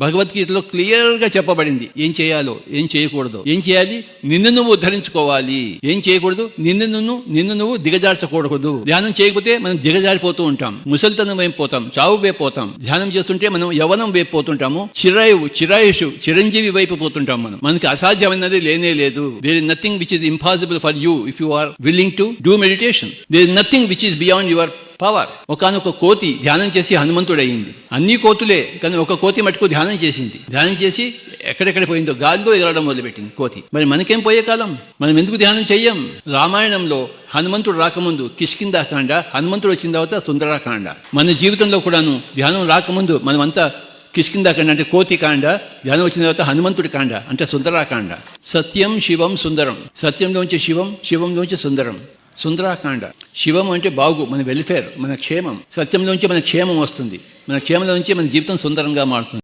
భగవద్గీతలో క్లియర్గా చెప్పబడింది. ఏం చేయాలో ఏం చేయకూడదు. ఏం చేయాలి? నిన్ను నువ్వు ధరించుకోవాలి ఏం చేయకూడదు? నిన్ను నువ్వు నిన్ను నువ్వు దిగజార్చకూడదు. ధ్యానం చేయకపోతే మనం దిగజారిపోతూ ఉంటాం. ముసలితనం వైపు పోతాం. చావు వైపు పోతాం. ధ్యానం చేస్తుంటే మనం యవనం వైపు పోతుంటాము. చిరాయువు చిరాయుషు చిరంజీవి వైపు పోతుంటాం మనం. మనకి అసాధ్యమైనది లేనే లేదు. There is nothing which is impossible for you if you are willing to do meditation there is nothing which is beyond your power. ఒకనొక కోతి ధ్యానం చేసి హనుమంతుడు అయింది అన్ని కోతులే కానీ ఒక కోతి మటుకు ధ్యానం చేసింది. ధ్యానం చేసి ఎక్కడెక్కడ పోయిందో గాలిలో ఎగరడం మొదలుపెట్టింది కోతి. మరి మనకేం పోయే కాలం? మనం ఎందుకు ధ్యానం చెయ్యం? రామాయణంలో హనుమంతుడు రాకముందు కిష్కిందాకాండ హనుమంతుడు వచ్చిన తర్వాత సుందరాకాండ. మన జీవితంలో కూడాను ధ్యానం రాకముందు మనమంతా కిష్కిందాకాండ అంటే కోతి కాండ ధ్యానం వచ్చిన తర్వాత హనుమంతుడి కాండ అంటే సుందరాకాండ. సత్యం శివం సుందరం. సత్యంలోంచి శివం శివంలోంచి సుందరం. సుందరాకాండ శివం అంటే బాగు మన వెల్ఫేర్ మన క్షేమం. సత్యంలోంచి మన క్షేమం వస్తుంది. మన క్షేమంలోంచి మన జీవితం సుందరంగా మారుతుంది.